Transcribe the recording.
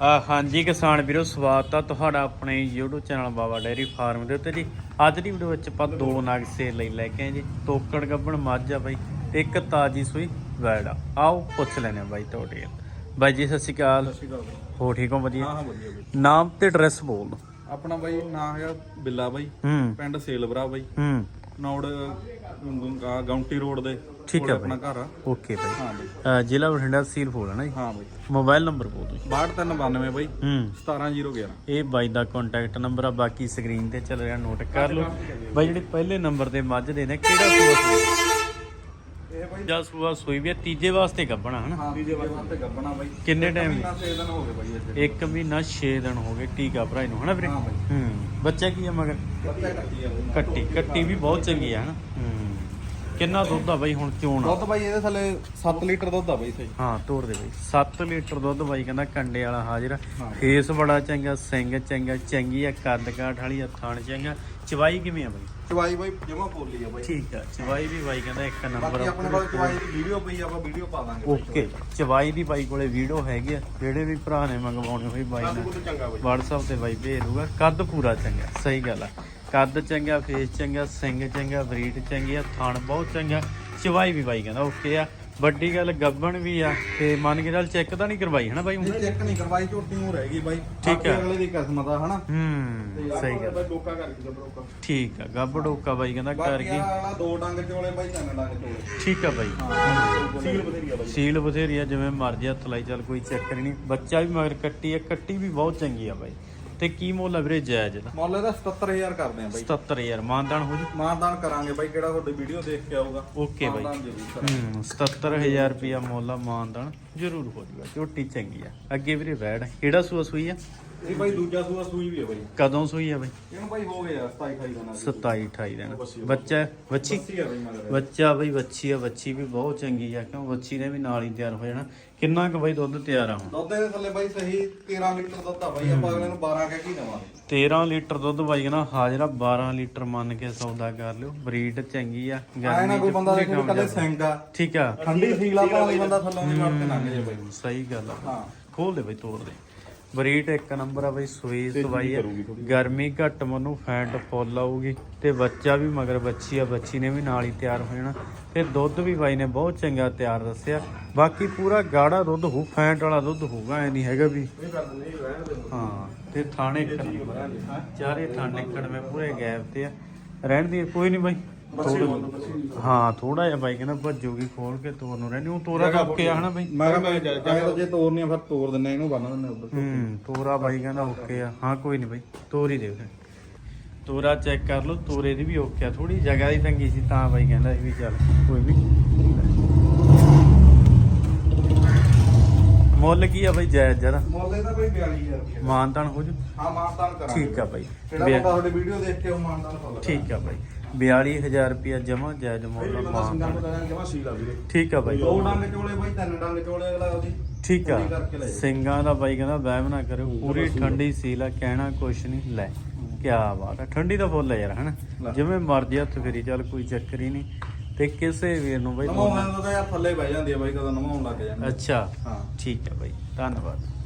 ਆ ਹਾਂਜੀ ਕਿਸਾਨ ਵੀਰੋ ਸਵਾਗਤ ਆ ਤੁਹਾਡਾ ਆਪਣੇ YouTube channel Baba dairy farm ਦੇ ਉੱਤੇ ਜੀ। ਅੱਜ ਦੀ ਵੀਡੀਓ ਵਿੱਚ ਆਪਾਂ ਦੋ ਨਗ ਸੇਲ ਲਈ ਲੈ ਕੇ ਆਏ ਜੀ। ਤੋਕੜ ਗੱਬਣ ਮੱਝ ਆ ਬਾਈ ਤੇ ਇੱਕ ਤਾਜੀ ਸੂਈ ਵੈੜ ਆ। ਆਓ ਪੁੱਛ ਲੈਣੇ ਬਾਈ ਤੁਹਾਡੇ ਬਾਈ ਜੀ ਸਤਿ ਸ਼੍ਰੀ ਅਕਾਲ। ਹੋ ਠੀਕ ਹੋ? ਹਾਂ ਵਧੀਆ? ਹਾਂ ਵਧੀਆ ਬਈ ਨਾਮ ਤੇ ਐਡਰੈਸ ਬੋਲ। ਆਪਣਾ ਬਾਈ ਨਾਂ ਹੈਗਾ ਬਿੱਲਾ ਬਾਈ। ਹੂੰ। ਪਿੰਡ ਸੇਲਵਰਾ ਬਾਈ। ਹੂੰ। ਨੌੜ ਗਾਉਂਟੀ ਰੋਡ ਦੇ ਠੀਕ ਕੋਲ ਹੈ ਆਪਣਾ ਘਰ ਆ। Okay bye. ਹਾਂ ਬਾਈ। ਜ਼ਿਲ੍ਹਾ ਬਠਿੰਡਾ ਸੀਲ ਫੋਲ ਹੈ ਨਾ ਜੀ? ਹਾਂ ਬਾਈ। ਮੋਬਾਈਲ ਨੰਬਰ ਬੋਲ ਦਿਓ ਜੀ। 6292 ਬਾਈ। ਹੂੰ। 17011 ਇਹ ਬਾਈ ਦਾ ਕੰਟੈਕਟ ਨੰਬਰ ਆ ਬਾਕੀ ਸਕਰੀਨ ਤੇ ਚੱਲ ਰਿਹਾ ਨੋਟ ਕਰ ਲਓ। ਬਾਈ ਜਿਹੜੇ ਪਹਿਲੇ ਨੰਬਰ ਤੇ ਮੱਝ ਦੇ ਨੇ ਕਿਹੜਾ ਸੂਆ ਸੂਆ ਇਹ ਬਾਈ ਜਾਂ ਸੂਆ ਸੂਈ ਵੀ ਆ, ਤੀਜੇ ਵਾਸਤੇ ਗੱਬਣਾ ਹਨਾ? ਹਾਂ ਵੀਜੇ ਵਾਸਤੇ ਗੱਬਣਾ ਬਾਈ। ਕਿੰਨੇ ਟਾਈਮ ਮਹੀਨਾ 6 ਦਿਨ ਹੋ ਗਏ ਬਾਈ ਇੱਥੇ। ਇੱਕ ਮਹੀਨਾ 6 ਦਿਨ ਹੋ ਗਏ ਟੀਕਾ ਭਰਾਈ ਨੂੰ ਹਨਾ ਵੀਰੇ? ਹਾਂ ਬਾਈ। ਹੂੰ। ਬੱਚਾ ਕੀ ਆ ਮਗਰ? ਕੱਟੀ ਕੱਟੀ ਵੀ ਬਹੁਤ ਚੰਗੀ ਆ ਹਨਾ? ਹੂੰ। ਕਿੰਨਾ ਦੁੱਧ ਆ ਬਾਈ ਹੁਣ ਚੋਣ ਆ ਦੁੱਧ ਬਾਈ ਇਹਦੇ ਥੱਲੇ 7 ਲੀਟਰ ਦੁੱਧ ਆ ਬਾਈ ਸਹੀ। ਹਾਂ ਤੋੜ ਦੇ ਬਾਈ। 7 ਲੀਟਰ ਦੁੱਧ ਬਾਈ ਕਹਿੰਦਾ ਕੰਡੇ ਵਾਲਾ ਹਾਜ਼ਰ ਆ। ਹਾਂ। ਫੇਸ ਬੜਾ ਚੰਗਾ ਸਿੰਘ ਚੰਗਾ ਚੰਗੀ ਆ ਕੱਦ ਕਾਠ ਵਾਲੀ ਆ ਥਣ ਚੰਗਾ। ਚਵਾਈ ਕਿਵੇਂ ਆ ਬਾਈ? ਚਵਾਈ ਬਾਈ ਜਮਾ ਪੋਲੀ ਆ ਬਾਈ। ਠੀਕ ਆ ਚਵਾਈ ਵੀ ਬਾਈ ਕਹਿੰਦਾ ਇੱਕ ਨੰਬਰ ਬਾਕੀ ਆ। ਆਪਣੇ ਕੋਲ ਚਵਾਈ ਦੀ ਵੀਡੀਓ ਪਈ ਆ, ਆਪਾਂ ਵੀਡੀਓ ਪਾ ਦਾਂਗੇ ਬਾਈ ਓਕੇ ਚਵਾਈ ਦੀ। ਬਾਈ ਕੋਲੇ ਵੀਡੀਓ ਹੈਗੀ ਆ। ਜਿਹੜੇ ਵੀ ਭਰਾ ਨੇ ਮੰਗਵਾਉਣੇ ਹੋਈ ਬਾਈ ਕੱਦ ਨਾਲ। ਕੁੱਦ ਚੰਗਾ ਬਾਈ। WhatsApp ਤੇ ਬਾਈ ਭੇਜ ਦੂਗਾ ਕੱਦ ਪੂਰਾ ਚੰਗਾ ਸਹੀ ਗੱਲ ਆ। ਕੱਦ ਚੰਗਾ ਫੇਸ ਚੰਗਾ ਸਿੰਘ ਚੰਗਾ ਬਰੀਡ ਚੰਗੀ ਆ ਥਣ ਬਹੁਤ ਚੰਗਾ। ਚਵਾਈ ਵੀ ਬਾਈ ਕਹਿੰਦਾ ਓਕੇ ਆ। ਵੱਡੀ ਗੱਲ ਗੱਬਣ ਵੀ ਆ ਤੇ ਮੰਨ ਕੇ ਚੱਲ ਚੈੱਕ ਤਾਂ ਨਹੀਂ ਕਰਵਾਈ ਹਨਾ ਬਾਈ? ਇਹ ਚੈੱਕ ਨਹੀਂ ਕਰਵਾਈ ਝੋਟੀ ਨੂੰ ਰਹਿ ਗਈ ਬਾਈ। ਠੀਕ ਹੈ। ਅਗਲੇ ਦੀ ਕਿਸਮਤ ਆ ਹਨਾ? ਹੂੰ ਸਹੀ ਗੱਲ। ਬਾਈ ਡੋਕਾ ਕਰਕੇ ਗੱਬਰੋਕਾ ਠੀਕ ਆ ਗੱਬ ਡੋਕਾ ਬਾਈ ਕਹਿੰਦਾ ਕਰ ਗਈ। ਦੋ ਡੰਗ ਚੋਲੇ ਬਾਈ ਤਿੰਨ ਡੰਗ ਚੋਲੇ। ਠੀਕ ਆ ਬਾਈ। ਸੀਲ ਬਥੇਰੀ ਆ ਬਾਈ। ਸੀਲ ਬਥੇਰੀ ਆ ਜਿਵੇਂ ਮਰਜ਼ੀ ਹੱਥ ਲਾਈ ਚੱਲ ਕੋਈ ਚੱਕਰ ਨਹੀਂ। ਬੱਚਾ ਵੀ ਮਗਰ ਕੱਟੀ ਆ ਕੱਟੀ ਵੀ ਬਹੁਤ ਚੰਗੀ ਆ ਬਾਈ। ਤੇ ਕੀ ਮੁੱਲ ਆ ਵੀਰੇ ਜਾਇਜ਼ ਦਾ? ਮੁੱਲ ਇਹਦਾ 77000 ਕਰਦੇ ਆ ਬਾਈ। 77000 ਮਾਨਦਾਨ ਹੋ ਜੂ? ਮਾਨਦਾਨ ਕਰਾਂਗੇ ਬਾਈ ਕਿਹੜਾ ਤੁਹਾਡੀ ਵੀਡੀਓ ਦੇਖ ਕੇ ਆਊਗਾ। Okay bye. ਹੂੰ 77000 ਰੁਪਿਆ ਮੁੱਲ ਆ ਮਾਨਦਾਨ ਜ਼ਰੂਰ ਹੋ ਜੂਗਾ ਝੋਟੀ ਚੰਗੀ ਆ। ਅੱਗੇ ਵੀਰੇ ਵੈੜ ਕਿਹੜਾ ਸੂਆ ਸੂਈ ਆ? ਇਹ ਬਾਈ ਦੂਜਾ ਸੂਆ ਸੂਈ ਵੀ ਆ ਬਾਈ ਕਦੋਂ ਸੂਈ ਆ ਬਾਈ? ਇਹਨੂੰ ਬਾਈ ਹੋ ਗਿਆ 27 28 ਦਿਨਾਂ ਦੀ। 27 28 ਦਿਨ। ਬੱਚਾ ਬੱਚੀ? ਬੱਚੀ ਆ ਬਾਈ ਮਗਰ ਬੱਚਾ ਬਈ ਬੱਚੀ ਆ ਬੱਚੀ ਵੀ ਬਹੁਤ ਚੰਗੀ ਆ ਕਿਉਂ ਬੱਚੀ ਨੇ ਵੀ ਨਾਲ ਹੀ ਤਿਆਰ ਹੋ ਜਾਣਾ। ਕਿੰਨਾ ਕੁ ਬਈ ਦੁੱਧ ਤਿਆਰ ਆ ਹੁਣ? ਦੁੱਧ ਦੇ ਥੱਲੇ ਬਾਈ ਸਹੀ 13 ਲੀਟਰ ਦੁੱਧ ਆ ਬਾਈ ਆਪਾਂ ਅਗਲੇ ਨੂੰ 12 ਕਹਿ ਕੇ ਦੇਵਾਂਗੇ। 13 ਲੀਟਰ ਦੁੱਧ ਬਾਈ ਕਹਿੰਦਾ ਹਾਜ਼ਰਾ 12 ਲੀਟਰ ਮੰਨ ਕੇ ਸੌਦਾ ਕਰ ਲਿਓ। ਬਰੀਡ ਚੰਗੀ ਆ ਆਏ ਨਾ ਗਰਮੀ ਕੋਈ ਬੰਦਾ ਦੇਖੋ ਕੱਲੇ ਆ। ਠੀਕ ਆ। ਠੰਡੀ ਫੀਲਾ ਭਾਵੇਂ ਬੰਦਾ ਥੱਲੋਂ ਦੀ ਵੜ ਕੇ ਲੰਘ ਜੇ ਬਾਈ। ਸਹੀ ਗੱਲ ਆ। ਹਾਂ। ਖੋਲ ਦੇ ਬਈ ਤੋੜ ਦੇ। ਬਰੀਡ ਇੱਕ ਨੰਬਰ ਆ ਬਈ ਸੂਈ ਸਵਾਈ ਆ। ਗਰਮੀ ਘੱਟ ਮਨੂੰ ਫੈਂਟ ਫੁੱਲ ਆਊਗੀ। ਤੇ ਬੱਚਾ ਵੀ ਮਗਰ ਬੱਚੀ ਆ ਬੱਚੀ ਨੇ ਵੀ ਨਾਲ ਹੀ ਤਿਆਰ ਹੋ ਜਾਣਾ। ਤੇ ਦੁੱਧ ਵੀ ਬਾਈ ਨੇ ਬਹੁਤ ਚੰਗਾ ਤਿਆਰ ਦੱਸਿਆ। ਬਾਕੀ ਪੂਰਾ ਗਾੜਾ ਦੁੱਧ ਹੋਊ ਫੈਂਟ ਵਾਲਾ ਦੁੱਧ ਹੋਊਗਾ ਐ ਨਹੀਂ ਹੈਗਾ ਵੀ। ਹਾਂ ਤੇ ਥਾਣੇ ਚਾਰੇ ਥਾਣੇ ਕੜਵੇਂ ਪੂਰੇ ਗੈਪ ਤੇ ਆ। ਰਹਿਣ ਦੀ ਕੋਈ ਨਹੀਂ ਬਾਈ। ਥੋੜ੍ਹਾ- ਹਾਂ ਥੋੜਾ ਜਿਹਾ ਬਾਈ ਕਹਿੰਦਾ ਭੱਜੂਗੀ ਖੋਲ ਕੇ ਤੋਰ ਨੂੰ। ਰਹਿਣੀ ਉਹ ਤੋਰਾ ਓਕੇ ਆ ਹਨਾ ਬਾਈ ਮੈਂ ਕਿਹਾ ਮੈਂ ਚਾਹੇ ਜੇ ਤੋਰਨੀ ਆ ਫਿਰ ਤੋਰ ਦਿੰਨੇ ਇਹਨੂੰ ਬੰਨ ਦਿੰਨੇ ਉਧਰ ਹੂੰ ਤੋਰਾ ਬਾਈ ਕਹਿੰਦਾ ਓਕੇ ਆ। ਹਾਂ ਕੋਈ ਨਹੀਂ ਬਾਈ ਤੋਰ ਹੀ ਦੇ ਫਿਰ। ਤੋਰਾ ਚੈੱਕ ਕਰ ਲਓ ਤੋਰੇ ਦੀ ਵੀ ਓਕੇ ਆ। ਥੋੜੀ ਜਗ੍ਹਾ ਦੀ ਤੰਗੀ ਸੀ ਤਾਂ ਬਾਈ ਕਹਿੰਦਾ ਸੀ ਵੀ ਚੱਲ ਕੋਈ ਵੀ। ਮੁੱਲ ਕੀ ਆ ਬਾਈ ਜਾਇਜ਼ ਜਰਾ? ਮੁੱਲ ਇਹਦਾ ਬਈ 42000 ਰੁਪਏ ਮਾਨਤਾਨ ਹੋ ਜੂ? ਹਾਂ ਮਾਨਦਾਨ ਕਰਾਂਗੇ। ਠੀਕ ਆ ਬਾਈ। ਜਿਹੜਾ ਬਿਆ- ਬੰਦਾ ਤੁਹਾਡੀ ਵੀਡੀਓ ਦੇਖ ਕੇ ਉਹ ਮਾਨਦਾਨ ਫੁੱਲ ਠੀਕ ਆ ਬਾਈ। 42000 ਰੁਪਿਆ ਜਮਾ ਜਾਇਜ਼ ਮੁੱਲ ਜਮਾ ਸੀਲ ਆ ਵੀਰੇ। ਠੀਕ ਆ ਬਾਈ ਦੋ ਡੰਗ ਚੋਲੇ ਬਾਈ ਤਿੰਨ ਡੰਗ ਚੋਲੇ ਅਗਲਾ ਉਹਦੀ। ਠੀਕ ਆ। ਸਿੰਘਾਂ ਦਾ ਬਾਈ ਕਹਿੰਦਾ ਵਹਿਮ ਨਾ ਕਰਿਓ। ਪੂਰੀ ਠੰਡੀ ਸੀਲ ਆ ਕਹਿਣਾ ਕੁਛ ਨਹੀਂ ਲੈ। ਕੀ ਬਾਤ ਆ। ਠੰਡੀ ਦਾ ਫੁੱਲ ਆ ਯਾਰ ਹਨਾ। ਜਿਵੇਂ ਮਰਜ਼ੀ ਹੱਥ ਫੇਰੀ ਚੱਲ ਕੋਈ ਚੱਕਰ ਹੀ ਨਹੀਂ। ਤੇ ਕਿਸੇ ਵੀਰ ਨੂੰ ਬਾਈ ਨਮਾਉਣ ਦਾ ਯਾਰ ਥੱਲੇ ਬਹਿ ਜਾਂਦੀ ਆ ਬਾਈ ਕਦੋਂ ਨਮਾਉਣ ਲੱਗ ਜਾਂਦੇ। ਅੱਛਾ। ਹਾਂ। ਠੀਕ ਹੈ ਬਾਈ। ਧੰਨਵਾਦ।